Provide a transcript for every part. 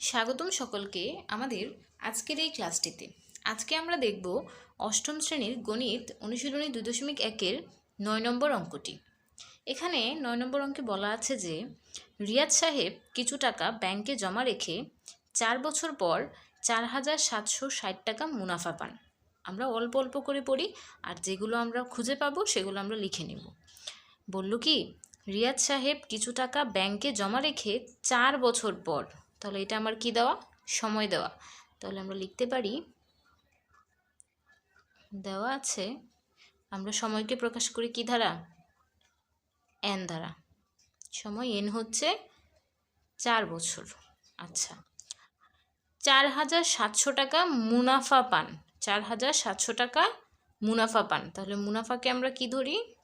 স্বাগতম সকলকে আমাদের আজকের এই ক্লাসটিতে। আজকে আমরা দেখব অষ্টম শ্রেণির গণিত অনুশীলনী দুই দশমিক একের নয় নম্বর অঙ্কটি। এখানে নয় নম্বর অঙ্কে বলা আছে যে রিয়াদ সাহেব কিছু টাকা ব্যাংকে জমা রেখে চার বছর পর চার হাজার সাতশো ষাট টাকা মুনাফা পান। আমরা অল্প অল্প করে পড়ি, আর যেগুলো আমরা খুঁজে পাবো সেগুলো আমরা লিখে নেব। বলল কি রিয়াদ সাহেব কিছু টাকা ব্যাংকে জমা রেখে চার বছর পর তাহলে এটা আমার কি দেওয়া? সময় দেওয়া। তাহলে আমরা লিখতে পারি, দেওয়া আছে, আমরা সময়কে প্রকাশ করি কি ধারা? এন দ্বারা সময় এন হচ্ছে চার বছর। আচ্ছা। চার হাজার সাতশো টাকা মুনাফা পান। চার হাজার সাতশো টাকা মুনাফা পান। তাহলে মুনাফাকে আমরা কি ধরি?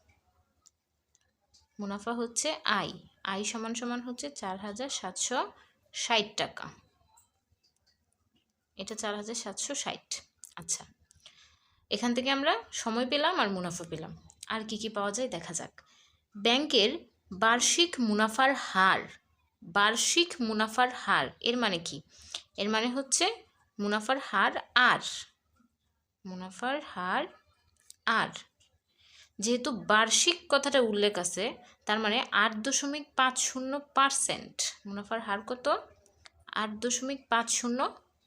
মুনাফা হচ্ছে আই আই সমান সমান হচ্ছে চার হাজার সাতশো ষাট টাকা। এটা চার হাজার সাতশো ষাট। আচ্ছা এখান থেকে আমরা সময় পেলাম আর মুনাফা পেলাম। আর কি কি পাওয়া যায় দেখা যাক। ব্যাংকের বার্ষিক মুনাফার হার, বার্ষিক মুনাফার হার, এর মানে কি? এর মানে হচ্ছে মুনাফার হার আর, মুনাফার হার আর। যেহেতু বার্ষিক কথাটা উল্লেখ আছে, তার মানে আট দশমিক পাঁচ শূন্য পার্সেন্ট। মুনাফার হার কত? আট দশমিক পাঁচ শূন্য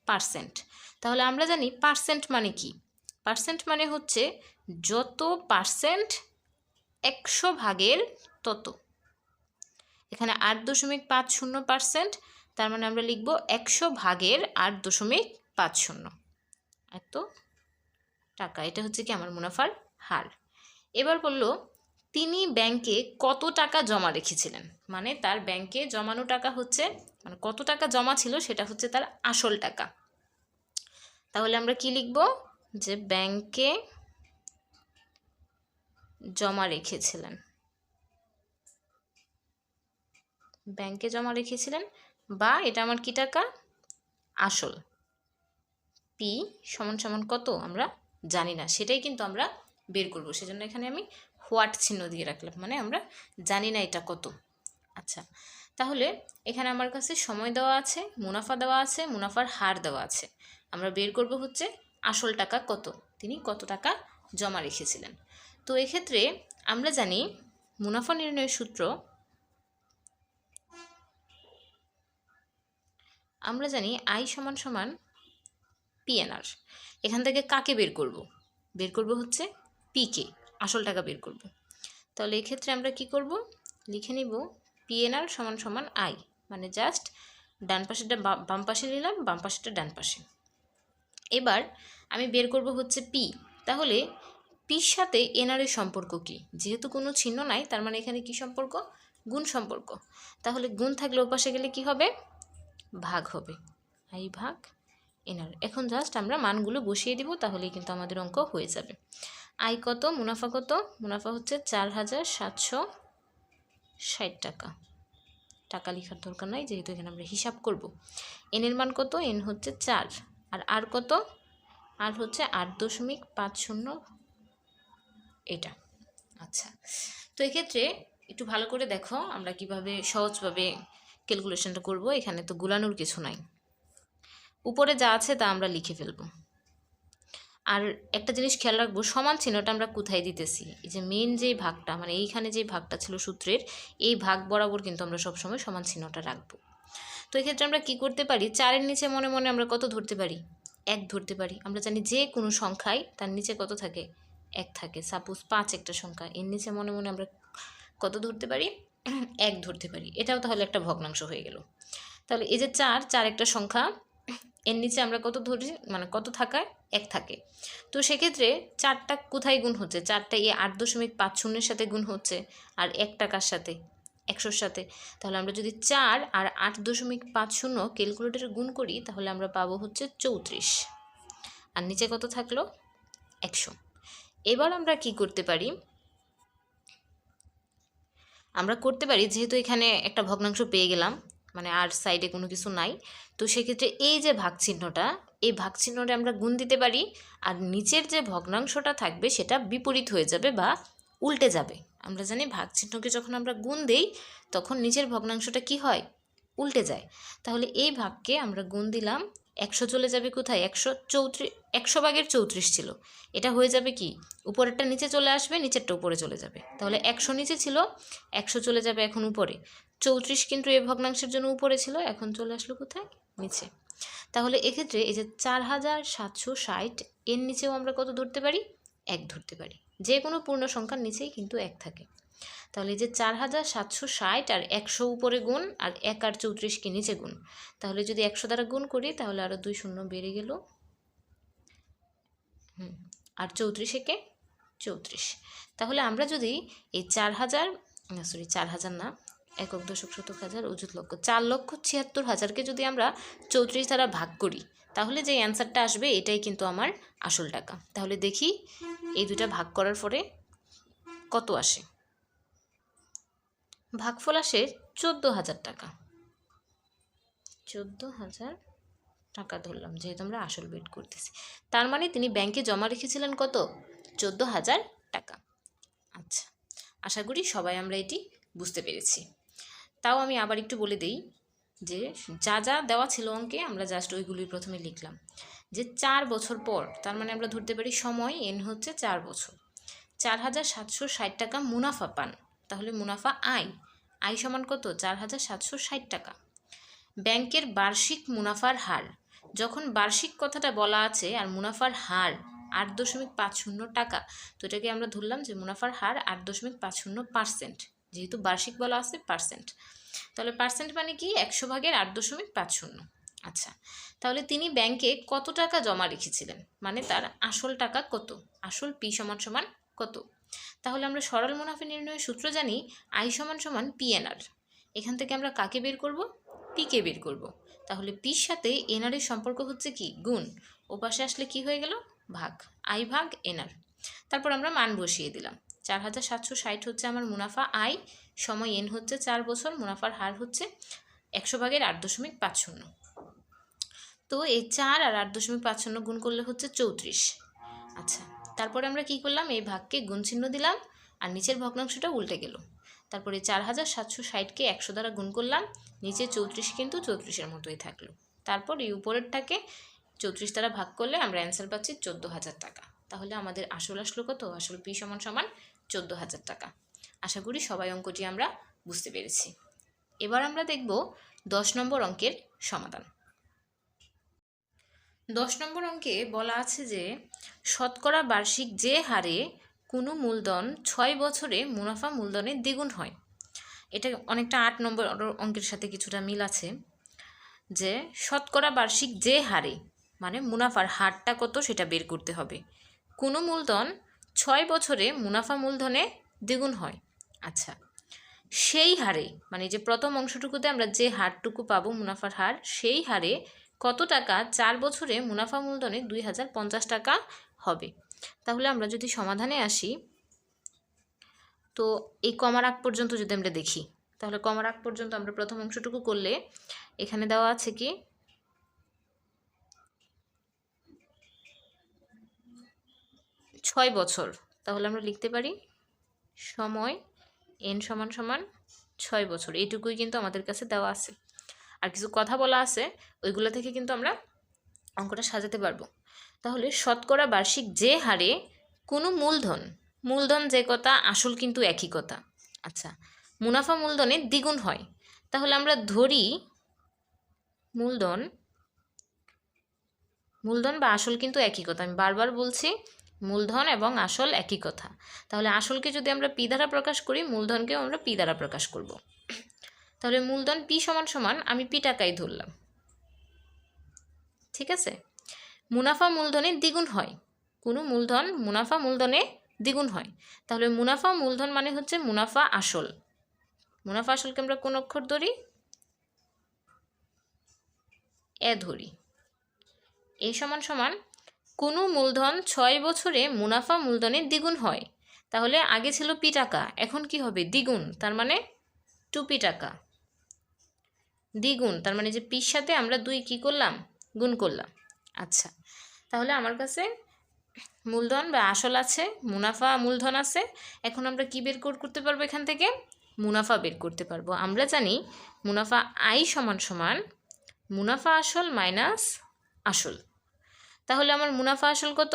পার্সেন্ট। তাহলে আমরা জানি পার্সেন্ট মানে কি? পার্সেন্ট মানে হচ্ছে যত পার্সেন্ট একশো ভাগের তত। এখানে আট দশমিক পাঁচ শূন্য পার্সেন্ট, তার মানে আমরা লিখব একশো ভাগের আট দশমিক পাঁচ শূন্য। এত টাকা। এটা হচ্ছে কি আমার মুনাফার হার। এবার বলল, তিনি ব্যাংকে কত টাকা জমা রেখেছিলেন? মানে তার ব্যাংকে জমানো টাকা হচ্ছে মানে কত টাকা জমা ছিল সেটা হচ্ছে তার আসল টাকা। তাহলে আমরা কি লিখব? যে ব্যাংকে জমা রেখেছিলেন। ব্যাংকে জমা রেখেছিলেন বা এটা আমার কি টাকা? আসল। পি সমান সমান কত? আমরা জানি না। সেটাই কিন্তু আমরা বের করব। সেজন্য এখানে আমি হোয়াট চিহ্ন দিয়ে রাখলাম মানে আমরা জানি না এটা কত। আচ্ছা তাহলে এখানে আমার কাছে সময় দেওয়া আছে, মুনাফা দেওয়া আছে, মুনাফার হার দেওয়া আছে। আমরা বের করব হচ্ছে আসল টাকা কত? তিনি কত টাকা জমা রেখেছিলেন। তো এক্ষেত্রে আমরা জানি মুনাফা নির্ণয়ের সূত্র, আমরা জানি আই সমান সমান পিএনআর এখান থেকে কাকে বের করব? বের করব হচ্ছে পিকে আসল টাকা বের করব। তাহলে এক্ষেত্রে আমরা কি করব? লিখে নিব পিএনআর সমান সমান আই মানে জাস্ট ডান পাশেটা বাম পাশে নিলাম, বাম পাশেটা ডান পাশে। এবার আমি বের করব হচ্ছে পি তাহলে পির সাথে এনআর এর সম্পর্ক কি? যেহেতু কোনো চিহ্ন নাই, তার মানে এখানে কি সম্পর্ক? গুণ সম্পর্ক। তাহলে গুণ থাকলে ওপাশে গেলে কি হবে? ভাগ হবে। আই ভাগ এনার এখন জাস্ট আমরা মানগুলো বসিয়ে দিব, তাহলেই কিন্তু আমাদের অঙ্ক হয়ে যাবে। আয় কত? মুনাফা কত? মুনাফা হচ্ছে চার হাজার সাতশো ষাট টাকা। টাকা লেখার দরকার নাই, যেহেতু এখানে আমরা হিসাব করব। এনের মান কত? এন হচ্ছে চার। আর আর কত? আর হচ্ছে আট দশমিক পাঁচ শূন্য এটা। আচ্ছা তো এক্ষেত্রে একটু ভালো করে দেখো আমরা কীভাবে সহজভাবে ক্যালকুলেশনটা করব। এখানে তো গুলানোর কিছু নাই। উপরে যা আছে তা আমরা লিখে ফেলব। আর একটা জিনিস খেয়াল রাখব, সমান চিহ্নটা আমরা কোথায় দিতেছি? এই যে মেন যে ভাগটা মানে এইখানে যে ভাগটা ছিল সূত্রের, এই ভাগ বরাবর কিন্তু আমরা সবসময় সমান চিহ্নটা রাখব। তো এক্ষেত্রে আমরা কি করতে পারি? চারের নিচে মনে মনে আমরা কত ধরতে পারি? এক ধরতে পারি। আমরা জানি যে কোনো সংখ্যায় তার নিচে কত থাকে? এক থাকে। সাপোজ পাঁচ একটা সংখ্যা, এর নিচে মনে মনে আমরা কত ধরতে পারি? এক ধরতে পারি। এটাও তাহলে একটা ভগ্নাংশ হয়ে গেল। তাহলে এই যে চার চার একটা সংখ্যা এর নিচে আমরা কত ধরি? মানে কত থাকায় এক থাকে। তো সেক্ষেত্রে চারটা কোথায় গুণ হচ্ছে? চারটা এই আট দশমিক পাঁচ শূন্যের সাথে গুণ হচ্ছে। আর এক টাকার সাথে? একশোর সাথে। তাহলে আমরা যদি চার আর আট দশমিক পাঁচ শূন্য ক্যালকুলেটারে গুণ করি, তাহলে আমরা পাবো হচ্ছে চৌত্রিশ। আর নিচে কত থাকল? একশো। এবার আমরা কি করতে পারি? আমরা করতে পারি, যেহেতু এখানে একটা ভগ্নাংশ পেয়ে গেলাম মানে আর সাইডে কোনো কিছু নাই। তো সেক্ষেত্রে এই যে ভাগ চিহ্নটা এই ভাগ চিহ্নটা আমরা গুণ দিতে পারি আর নিচের যে ভগ্নাংশটা থাকবে সেটা বিপরীত হয়ে যাবে বা উল্টে যাবে। আমরা জানি ভাগ চিহ্নকে যখন আমরা গুণ দেই, তখন নিচের ভগ্নাংশটা কি হয়? উল্টে যায়। তাহলে এই ভাগকে আমরা গুণ দিলাম, একশো চলে যাবে কোথায়? একশো চৌত্রিশ একশো ভাগের চৌত্রিশ ছিল। এটা হয়ে যাবে কি? উপরেরটা নিচে চলে আসবে, নিচেরটা উপরে চলে যাবে। তাহলে একশো নিচে ছিল, একশো চলে যাবে এখন উপরে। চৌত্রিশ কিন্তু এ ভগ্নাংশের জন্য উপরে ছিল, এখন চলে আসলো কোথায়? নিচে। তাহলে এক্ষেত্রে এই যে চার হাজার সাতশো ষাট, এর নিচেও আমরা কত ধরতে পারি? এক ধরতে পারি। যে কোনো পূর্ণ সংখ্যার নিচেই কিন্তু এক থাকে। তাহলে এই যে চার হাজার সাতশো ষাট আর একশো উপরে গুণ আর এক আর চৌত্রিশকে নিচে গুণ। তাহলে যদি একশো দ্বারা গুণ করি, তাহলে আরও দুই শূন্য বেড়ে গেল। হুম, আর চৌত্রিশ একে চৌত্রিশ। তাহলে আমরা যদি এই চার হাজার সরি চার হাজার না একক দশক শতক হাজার অযুত লক্ষ। চার লক্ষ ছিয়াত্তর হাজারকে যদি আমরা চৌত্রিশ দ্বারা ভাগ করি, তাহলে যে অ্যান্সারটা আসবে, এটাই কিন্তু আমার আসল টাকা। তাহলে দেখি, এই দুটা ভাগ করার পরে কত আসে? ভাগফল আসে চোদ্দ হাজার টাকা। চোদ্দ হাজার টাকা ধরলাম, যেহেতু আমরা আসল বেট করতেছি। তার মানে তিনি ব্যাংকে জমা রেখেছিলেন কত? চোদ্দ হাজার টাকা। আচ্ছা আশা করি সবাই আমরা এটি বুঝতে পেরেছি। তাও আমি আবার একটু বলে দেই যে যা যা দেওয়া ছিল অঙ্কে আমরা জাস্ট ওইগুলি প্রথমে লিখলাম। যে চার বছর পর তার মানে আমরা ধরতে পারি সময় এন হচ্ছে চার বছর। চার হাজার সাতশো ষাট টাকা মুনাফা পান তাহলে মুনাফা আয়। আয় সমান কত? চার হাজার সাতশো ষাট টাকা। ব্যাংকের বার্ষিক মুনাফার হার যখন বার্ষিক কথাটা বলা আছে আর মুনাফার হার আট দশমিক পাঁচ শূন্য টাকা তো এটাকে আমরা ধরলাম যে মুনাফার হার আট দশমিক পাঁচ শূন্য পার্সেন্ট যেহেতু বার্ষিক বলা আছে পার্সেন্ট তাহলে পার্সেন্ট মানে কি? একশো ভাগের আট দশমিক পাঁচ শূন্য। আচ্ছা তাহলে তিনি ব্যাংকে কত টাকা জমা রেখেছিলেন? মানে তার আসল টাকা কত? আসল পি সমান সমান কত? তাহলে আমরা সরল মুনাফা নির্ণয়ের সূত্র জানি আই সমান সমান পিএনআর এখান থেকে আমরা কাকে বের করব? পিকে বের করব। তাহলে পির সাথে এনআর এর সম্পর্ক হচ্ছে কি? গুণ। ও পাশে আসলে কি হয়ে গেল? ভাগ। আই ভাগ এনআর তারপর আমরা মান বসিয়ে দিলাম। চার হাজার সাতশো ষাট হচ্ছে আমার মুনাফা আই সময় এন হচ্ছে চার বছর, মুনাফার হার হচ্ছে একশো ভাগের আট দশমিক পাঁচ শূন্য তো এই চার আর আট দশমিক পাঁচ শূন্য গুণ করলে হচ্ছে চৌত্রিশ। আচ্ছা তারপরে আমরা কি করলাম? এই ভাগকে গুণ চিহ্ন দিলাম আর নিচের ভগ্নাংশটা উল্টে গেল। তারপরে চার হাজার সাতশো ষাটকে একশো দ্বারা গুণ করলাম, নিচে চৌত্রিশ কিন্তু চৌত্রিশের মতোই থাকল। তারপর এই উপরেরটাকে চৌত্রিশ দ্বারা ভাগ করলে আমরা অ্যান্সার পাচ্ছি চোদ্দ হাজার টাকা। তাহলে আমাদের আসল আসলো কত? আসল পি সমান সমান চোদ্দ হাজার টাকা। আশা করি সবাই অঙ্কটি আমরা বুঝতে পেরেছি। এবার আমরা দেখব দশ নম্বর অঙ্কের সমাধান। দশ নম্বর অঙ্কে বলা আছে যে, শতকরা বার্ষিক যে হারে কোনো মূলধন ছয় বছরে মুনাফা মূলধনের দ্বিগুণ হয়। এটা অনেকটা আট নম্বর অঙ্কের সাথে কিছুটা মিল আছে যে, শতকরা বার্ষিক যে হারে মানে মুনাফার হারটা কত সেটা বের করতে হবে। কোনো মূলধন ছয় বছরে মুনাফা মূলধনে দ্বিগুণ হয়। আচ্ছা সেই হারে মানে যে প্রথম অংশটুকুতে আমরা যে হারটুকু পাবো, মুনাফার হার, সেই হারে কত টাকা চার বছরে মুনাফা মূলধনে দুই হাজার পঞ্চাশ টাকা হবে? তাহলে আমরা যদি সমাধানে আসি, তো এই কমার আগ পর্যন্ত যদি আমরা দেখি, তাহলে কমার আগ পর্যন্ত আমরা প্রথম অংশটুকু করলে এখানে দেওয়া আছে কি ছয় বছর। তাহলে আমরা লিখতে পারি সময় এন সমান সমান ছয় বছর। এইটুকুই কিন্তু আমাদের কাছে দেওয়া আছে। আর কিছু কথা বলা আছে, ওইগুলো থেকে কিন্তু আমরা অঙ্কটা সাজাতে পারব। তাহলে শতকরা বার্ষিক যে হারে কোনো মূলধন মূলধন যে কথা, আসল কিন্তু একই কথা। আচ্ছা মুনাফা মূলধনে দ্বিগুণ হয়। তাহলে আমরা ধরি মূলধন মূলধন বা আসল কিন্তু একই কথা। আমি বারবার বলছি মূলধন এবং আসল একই কথা। তাহলে আসলকে যদি আমরা পি দ্বারা প্রকাশ করি, মূলধনকেও আমরা পি দ্বারা প্রকাশ করব। তাহলে মূলধন পি সমান সমান আমি পি টাকাই ধরলাম। ঠিক আছে? মুনাফা মূলধনে দ্বিগুণ হয়। কোনো মূলধন মুনাফা মূলধনে দ্বিগুণ হয়। তাহলে মুনাফা মূলধন মানে হচ্ছে মুনাফা আসল। মুনাফা আসলকে আমরা কোন অক্ষর ধরি? এ ধরি। এই সমান সমান কোনো মূলধন ছয় বছরে মুনাফা মূলধনের দ্বিগুণ হয়। তাহলে আগে ছিল পি টাকা, এখন কি হবে? দ্বিগুণ, তার মানে টু পি টাকা। দ্বিগুণ, তার মানে যে পির সাথে আমরা দুই কি করলাম? গুণ করলাম। আচ্ছা তাহলে আমার কাছে মূলধন বা আসল আছে, মুনাফা মূলধন আছে। এখন আমরা কি বের কর- করতে পারব এখান থেকে? মুনাফা বের করতে পারব। আমরা জানি মুনাফা আই সমান সমান মুনাফা আসল মাইনাস আসল। তাহলে আমার মুনাফা আসল কত?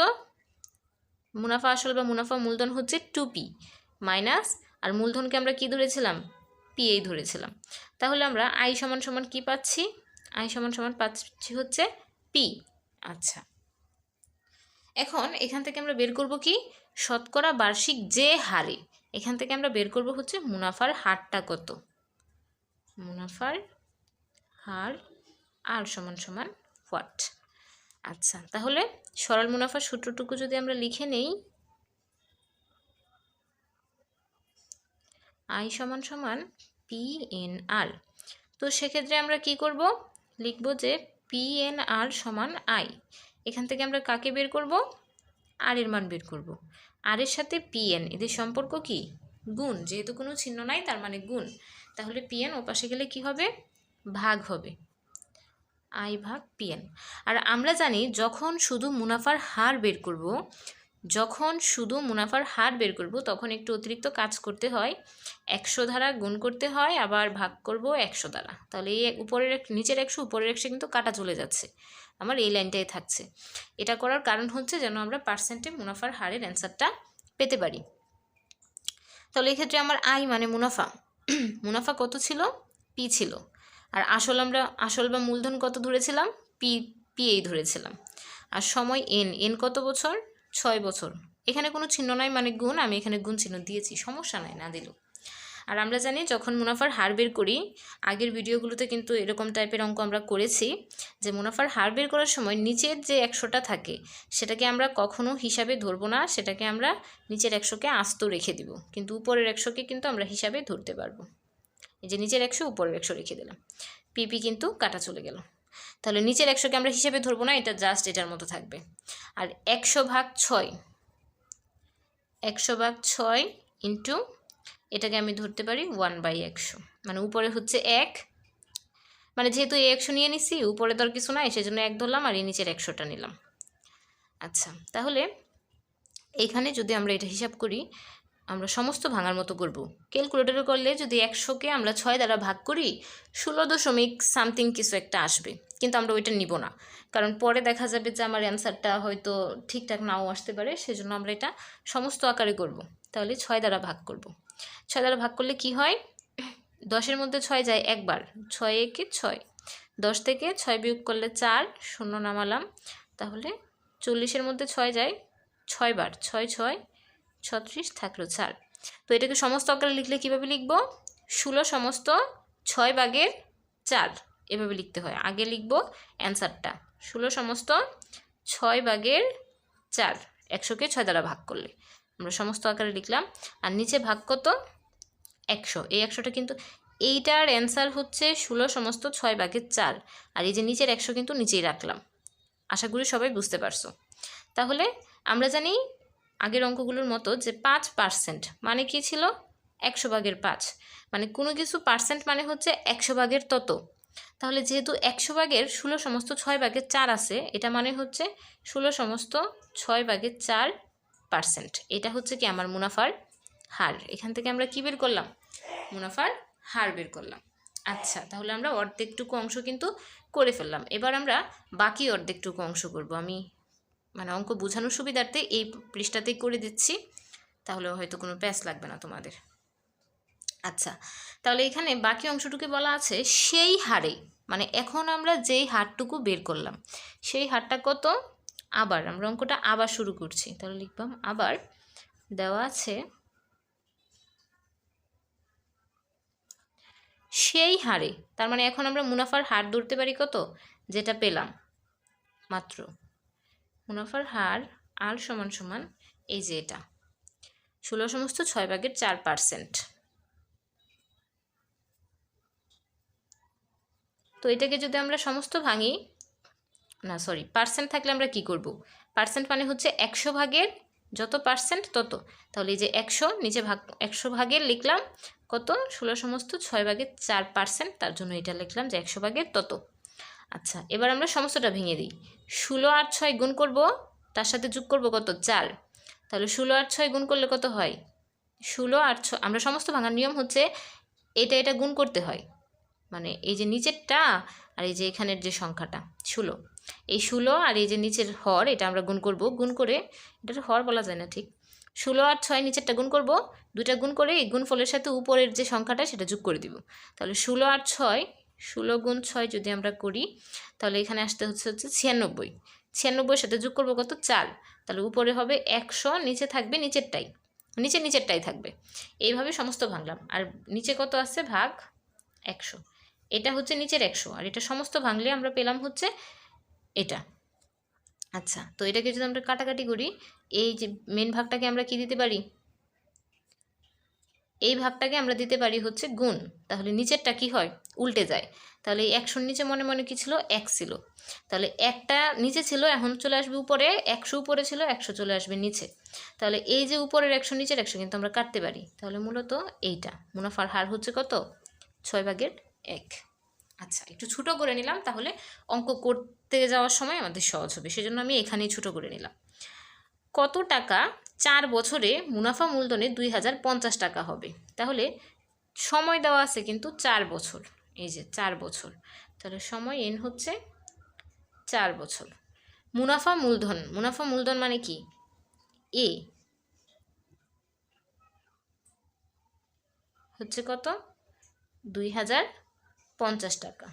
মুনাফা আসল বা মুনাফা মূলধন হচ্ছে টু পি মাইনাস আর মূলধনকে আমরা কি ধরেছিলাম? পি এই ধরেছিলাম। তাহলে আমরা আই সমান সমান কি পাচ্ছি? আই সমান সমান পাচ্ছি হচ্ছে পি আচ্ছা। এখন এখান থেকে আমরা বের করব কি? শতকরা বার্ষিক যে হারে। এখান থেকে আমরা বের করব হচ্ছে মুনাফার হারটা কত? মুনাফার হার আর সমান সমান হোয়াট আচ্ছা তাহলে সরল মুনাফার সূত্রটুকু যদি আমরা লিখে নেই। আই সমান সমান পি এন আর। তো সেক্ষেত্রে আমরা কি করব? লিখব যে পি এন আর সমান আই। এখান থেকে আমরা কাকে বের করব? আর এর মান বের করব। আর এর সাথে পি এন, এদের সম্পর্ক কি? গুণ, যেহেতু কোনো চিহ্ন নাই, তার মানে গুণ। তাহলে পি এন ওপাশে গেলে কি হবে? ভাগ হবে। আই ভাগ পিএন। আর আমরা জানি যখন শুধু মুনাফার হার বের করব, যখন শুধু মুনাফার হার বের করব, তখন একটু অতিরিক্ত কাজ করতে হয়। একশো দ্বারা গুণ করতে হয়, আবার ভাগ করব একশো দ্বারা। তাহলে এই উপরের নিচের একশো, উপরের একশো কিন্তু কাটা চলে যাচ্ছে। আমার এই লাইনটাই থাকছে। এটা করার কারণ হচ্ছে যেন আমরা পার্সেন্টে মুনাফার হারের অ্যান্সারটা পেতে পারি। তাহলে এক্ষেত্রে আমার আই মানে মুনাফা। মুনাফা কত ছিল? পি ছিল। আর আসল আমরা, আসল বা মূলধন কত ধরেছিলাম? পি পি এই ধরেছিলাম। আর সময় এন এন কত বছর? ছয় বছর। এখানে কোনো চিহ্ন নাই মানে গুণ, আমি এখানে গুণ চিহ্ন দিয়েছি, সমস্যা নাই, না দিল। আর আমরা জানি যখন মুনাফার হার বের করি, আগের ভিডিওগুলোতে কিন্তু এরকম টাইপের অঙ্ক আমরা করেছি, যে মুনাফার হার বের করার সময় নিচের যে একশোটা থাকে, সেটাকে আমরা কখনো হিসাবে ধরবো না, সেটাকে আমরা নিচের একশোকে আস্ত রেখে দিব। কিন্তু উপরের একশোকে কিন্তু আমরা হিসাবে ধরতে পারব। এই যে নিচের একশো, উপরের একশো রেখে দিলাম। পিপি কিন্তু কাটা চলে গেল। তাহলে নিচের একশোকে আমরা হিসেবে ধরবো না, এটা জাস্ট এটার মতো থাকবে। আর একশো ভাগ ছয়, একশো ভাগ ছয় ইন্টু এটাকে আমি ধরতে পারি ওয়ান বাই একশো। মানে উপরে হচ্ছে এক মানে যেহেতু এই একশো নিয়ে নিছি, উপরে তো আর কিছু নাই, সেজন্য এক ধরলাম আর এই নিচের একশোটা নিলাম। আচ্ছা তাহলে এইখানে যদি আমরা এটা হিসাব করি আমরা সমস্ত ভাঙার মতো করব। ক্যালকুলেটরে করলে যদি একশোকে আমরা ছয় দ্বারা ভাগ করি, ষোলো দশমিক সামথিং কিছু একটা আসবে। কিন্তু আমরা ওইটা নিব না। কারণ পরে দেখা যাবে যে আমার অ্যান্সারটা হয়তো ঠিকঠাক নাও আসতে পারে, সেজন্য আমরা এটা সমস্ত আকারে করব। তাহলে ছয় দ্বারা ভাগ করব। ছয় দ্বারা ভাগ করলে কি হয়? দশের মধ্যে ছয় যায় একবার। ছয় একে ছয়। দশ থেকে ছয় বিয়োগ করলে চার, শূন্য নামালাম। তাহলে চল্লিশের মধ্যে ছয় যায় ছয়বার। ছয় ছয় ছত্রিশ থাকল চার তো এটাকে সমস্ত আকারে লিখলে কীভাবে লিখব? ষোলো সমস্ত ছয় ভাগের চার, এভাবে লিখতে হয়। আগে লিখব অ্যান্সারটা। ষোলো সমস্ত ছয় ভাগের চার, একশোকে ছয় দ্বারা ভাগ করলে। আমরা সমস্ত আকারে লিখলাম। আর নিচে ভাগ কত? একশো। এই একশোটা কিন্তু এইটার অ্যান্সার হচ্ছে ষোলো সমস্ত ছয় ভাগের চার। আর এই যে নিচের একশো কিন্তু নিচেই রাখলাম। আশা করি সবাই বুঝতে পারছ। তাহলে আমরা জানি আগের অঙ্কগুলোর মতো যে পাঁচ পার্সেন্ট মানে কি ছিল? একশো ভাগের পাঁচ। মানে কোনো কিছু পার্সেন্ট মানে হচ্ছে একশো ভাগের তত। তাহলে যেহেতু একশো ভাগের ষোলো সমস্ত ছয় ভাগের চার আছে, এটা মানে হচ্ছে ষোলো সমস্ত ছয় ভাগের চার পার্সেন্ট এটা হচ্ছে কি আমার মুনাফার হার। এখান থেকে আমরা কি বের করলাম? মুনাফার হার বের করলাম। আচ্ছা তাহলে আমরা অর্ধেকটুকু অংশ কিন্তু করে ফেললাম। এবার আমরা বাকি অর্ধেকটুকু অংশ করব। আমি মানে অঙ্ক বোঝানোর সুবিধার্থে এই পৃষ্ঠাতেই করে দিচ্ছি। তাহলে হয়তো কোনো প্যাস লাগবে না তোমাদের। আচ্ছা তাহলে এখানে বাকি অংশটুকু বলা আছে, সেই হারে মানে এখন আমরা যেই হারটুকু বের করলাম, সেই হারটা কত? আবার, আমরা অঙ্কটা আবার শুরু করছি। তাহলে লিখবাম, আবার দেওয়া আছে, সেই হারে, তার মানে এখন আমরা মুনাফার হার ধরতে পারি কত? যেটা পেলাম, মাত্র। মুনাফার হার আর সমান সমান এই যে এটা। ষোলো সমস্ত ছয় ভাগের চার পার্সেন্ট তো এটাকে যদি আমরা সমস্ত ভাঙি, না সরি পার্সেন্ট থাকলে আমরা কি করব? পার্সেন্ট মানে হচ্ছে একশো ভাগের যত পার্সেন্ট তত। তাহলে এই যে একশো, নিচে ভাগ, একশো ভাগের লিখলাম, কত? ষোলো সমস্ত ছয় ভাগের চার পার্সেন্ট তার জন্য এটা লিখলাম যে একশো ভাগের তত। আচ্ছা এবার আমরা সমস্তটা ভেঙে দিই। ষোলো আর ছয় গুণ করব, তার সাথে যোগ করব কত? চার। তাহলে ষোলো আর ছয় গুণ করলে কত হয়? ষোলো আর ছ আমরা সমস্ত ভাঙার নিয়ম হচ্ছে এটা এটা গুণ করতে হয়। মানে এই যে নিচেরটা আর এই যে এখানের যে সংখ্যাটা, ষোলো। এই ষোলো আর এই যে নিচের হর, এটা আমরা গুণ করব। গুণ করে এটা হর বলা যায় না ঠিক। ষোলো আর ছয় নিচেরটা গুণ করব দুটা গুণ করে এই গুণফলের সাথে উপরের যে সংখ্যাটা, সেটা যোগ করে দিব। তাহলে ষোলো আর ছয় ষোলো গুণ ছয় যদি আমরা করি, তাহলে এখানে আসতে হচ্ছে হচ্ছে ছিয়ানব্বই। ছিয়ানব্বইয়ের সাথে যোগ করব কত? চার। তাহলে উপরে হবে একশো, নিচে থাকবে নিচেরটাই। নিচে নিচেরটাই থাকবে। এইভাবে সমস্ত ভাঙলাম। আর নিচে কত আছে? ভাগ একশো। এটা হচ্ছে নিচের একশো। আর এটা সমস্ত ভাঙলে আমরা পেলাম হচ্ছে এটা। আচ্ছা তো এটাকে যদি আমরা কাটাকাটি করি, এই যে মেন ভাগটাকে আমরা কি দিতে পারি? এই ভাগটাকে আমরা দিতে পারি হচ্ছে গুণ। তাহলে নিচেরটা কি হয়? উল্টে যায়। তাহলে এই একশোর নিচে মনে মনে কি ছিল? এক ছিল। তাহলে একটা নিচে ছিল, এখন চলে আসবে উপরে, একশো উপরে ছিল, একশো চলে আসবে নিচে। তাহলে এই যে উপরের একশো, নিচের একশো কিন্তু আমরা কাটতে পারি। তাহলে মূলত এইটা। মুনাফার হার হচ্ছে কত? ছয় ভাগের এক। আচ্ছা একটু ছোটো করে নিলাম, তাহলে অঙ্ক করতে যাওয়ার সময় আমাদের সহজ হবে। সেজন্য আমি এখানেই ছোটো করে নিলাম। কত টাকা চার বছরে মুনাফা মূলধনে দুই হাজার পঞ্চাশ টাকা হবে। তাহলে সময় দেওয়া আছে কিন্তু চার বছর। এই যে চার বছর। তাহলে সময় এন হচ্ছে চার বছর। মুনাফা মূলধন। মুনাফা মূলধন মানে কি? এ হচ্ছে কত? দুই হাজার পঞ্চাশ টাকা।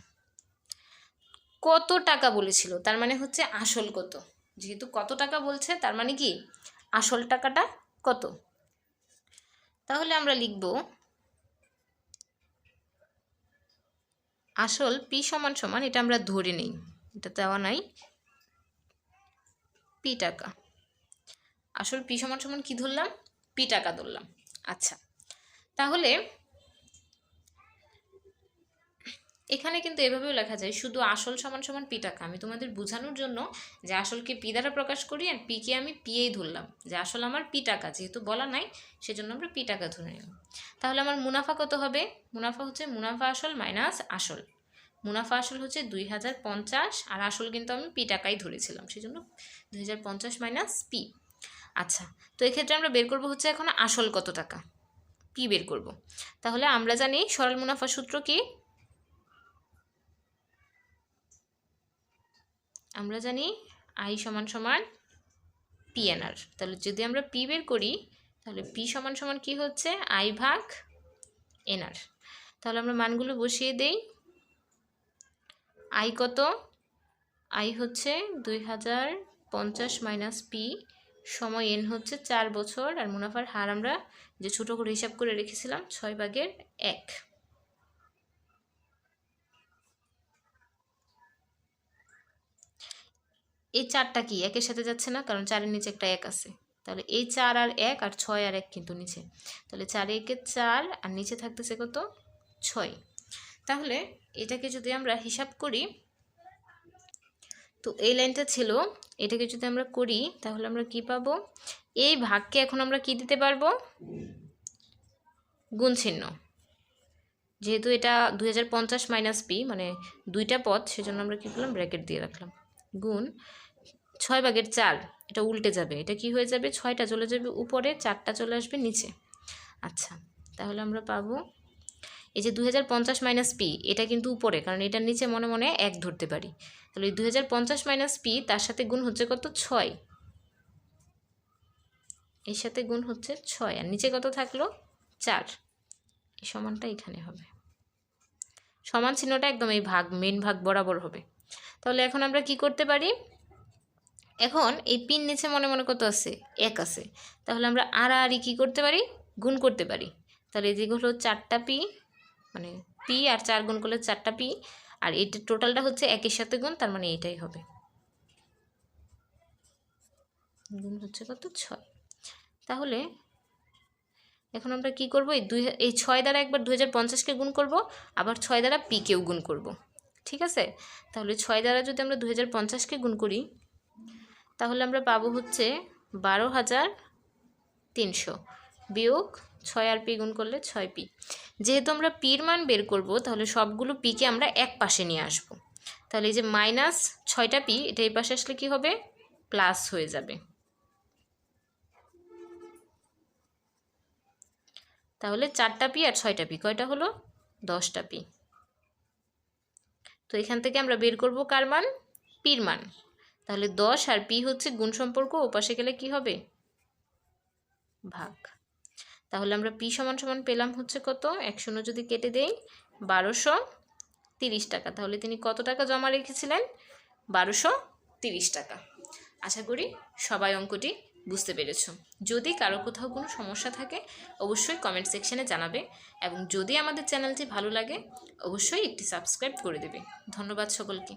কত টাকা বলেছিল? তার মানে হচ্ছে আসল কত। যেহেতু কত টাকা বলছে, তার মানে কি? আসল টাকাটা কত? তাহলে আমরা লিখব আসল পি সমান সমান, এটা আমরা ধরে নেই, এটা দেওয়া নাই, পি টাকা। আসল পি সমান সমান কি ধরলাম? পি টাকা ধরলাম। আচ্ছা তাহলে এখানে কিন্তু এভাবেও লেখা যায়, শুধু আসল সমান সমান পি টাকা। আমি তোমাদের বোঝানোর জন্য যে আসলকে পি দ্বারা প্রকাশ করি আর পিকে আমি পিয়েই ধরলাম, যে আসল আমার পি টাকা, যেহেতু বলা নাই, সেজন্য আমরা পি টাকা ধরে নিলাম। তাহলে আমার মুনাফা কত হবে? মুনাফা হচ্ছে মুনাফা আসল মাইনাস আসল। মুনাফা আসল হচ্ছে দুই হাজার পঞ্চাশ আর আসল কিন্তু আমি পি টাকাই ধরেছিলাম, সেজন্য দুই হাজার পঞ্চাশ মাইনাস পি। আচ্ছা তো এক্ষেত্রে আমরা বের করব হচ্ছে এখন আসল কত টাকা? পি বের করব। তাহলে আমরা জানি সরল মুনাফা সূত্র কি? আমরা জানি আই সমান সমান পি এনআর তাহলে যদি আমরা পি বের করি, তাহলে পি সমান সমান কি হচ্ছে? আই ভাগ এনআর তাহলে আমরা মানগুলো বসিয়ে দেই। আই কত? আই হচ্ছে দুই হাজার পঞ্চাশ মাইনাস পি সময় এন হচ্ছে চার বছর। আর মুনাফার হার আমরা যে ছোটো করে হিসাব করে রেখেছিলাম, ছয় ভাগের এক। এই চারটা কি একের সাথে যাচ্ছে না? কারণ চারের নিচে একটা এক আছে। তাহলে এই চার আর এক আর ছয় আর এক কিন্তু নিচে। তাহলে চার একে চার আর নিচে থাকতেছে কত? ছয়। তাহলে এটাকে যদি আমরা হিসাব করি, তো এই লাইনটা ছিল, এটাকে যদি আমরা করি, তাহলে আমরা কি পাবো? এই ভাগকে এখন আমরা কি দিতে পারব? গুণ চিহ্ন। যেহেতু এটা দুই হাজার পঞ্চাশ মাইনাস পি মানে দুইটা পদ, সেজন্য আমরা কী করলাম? ব্র্যাকেট দিয়ে রাখলাম। গুণ ছয় ভাগের চার, এটা উল্টে যাবে। এটা কি হয়ে যাবে? ছয়টা চলে যাবে উপরে, চারটা চলে আসবে নিচে। আচ্ছা তাহলে আমরা পাবো এই যে দু হাজার পঞ্চাশ মাইনাস পি এটা কিন্তু উপরে, কারণ এটার নিচে মনে মনে এক ধরতে পারি। তাহলে দু হাজার পঞ্চাশ মাইনাস পি তার সাথে গুণ হচ্ছে কত? ছয়। এর সাথে গুণ হচ্ছে ছয়, আর নিচে কত থাকল? চার। এই সমানটা এখানে হবে। সমান চিহ্নটা একদম এই ভাগ মেন ভাগ বরাবর হবে। তাহলে এখন আমরা কি করতে পারি? এখন এই পিন নিচে মনে মনে কত আছে? এক আছে। তাহলে আমরা আর আরই কী করতে পারি? গুণ করতে পারি। তাহলে এই যেগুলো চারটা পি মানে পি আর চার গুণ করলে চারটা পি, আর এটা টোটালটা হচ্ছে একের সাথে গুণ, তার মানে এটাই হবে। গুণ হচ্ছে কত? ছয়। তাহলে এখন আমরা কি করব? এই দুই, এই ছয় দ্বারা একবার দু হাজার পঞ্চাশকে গুণ করব, আবার ছয় দ্বারা পিকেও গুণ করব। ঠিক আছে? তাহলে ছয় দ্বারা যদি আমরা দু হাজার পঞ্চাশকে গুণ করি, তাহলে আমরা পাবো হচ্ছে বারো হাজার তিনশো। বিয়োগ ছয় আর পি গুণ করলে ছয় পি। যেহেতু আমরা পির মান বের করব, তাহলে সবগুলো পিকে আমরা এক পাশে নিয়ে আসব। তাহলে এই যে মাইনাস ছয়টা পি, এটা এই পাশে আসলে কি হবে? প্লাস হয়ে যাবে। তাহলে চারটা পি আর ছয়টা পি, কয়টা হলো? দশটা পি। তো এখান থেকে আমরা বের করব কার মান? পির মান। তাহলে দশ আর পি হচ্ছে গুণ সম্পর্ক ওপাশে গেলে কি হবে? ভাগ। তাহলে আমরা পি সমান সমান পেলাম হচ্ছে কত? এক শূন্য যদি কেটে দেই, বারোশো তিরিশ টাকা। তাহলে তিনি কত টাকা জমা রেখেছিলেন? বারোশো তিরিশ টাকা। আশা করি সবাই অঙ্কটি বুঝতে পেরেছ। যদি কারও কোথাও কোনো সমস্যা থাকে, অবশ্যই কমেন্ট সেকশানে জানাবে এবং যদি আমাদের চ্যানেলটি ভালো লাগে, অবশ্যই একটি সাবস্ক্রাইব করে দেবে। ধন্যবাদ সকলকে।